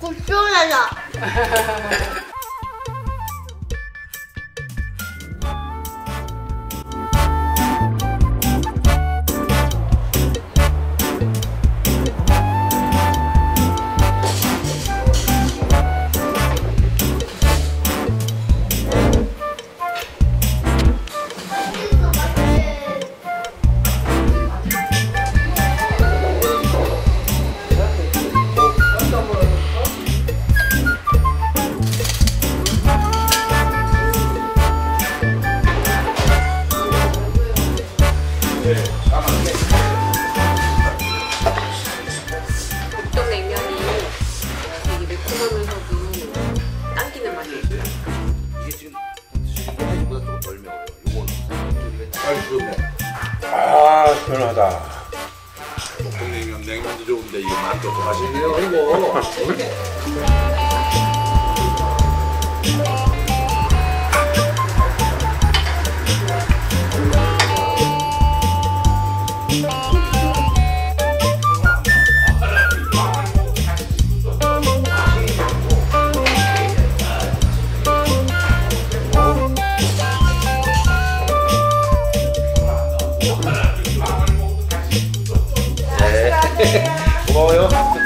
我出来了。국정냉면이 되게 매콤하면서도 당기는 맛이 있어요. 이게 지금 드시는 거 이거보다 조금 덜 매워요. 요거는 빨리 주네. 아, 시원하다. 냉면 냉면도 좋은데 이거 만두 더 맛있네요 이거. 고마워요.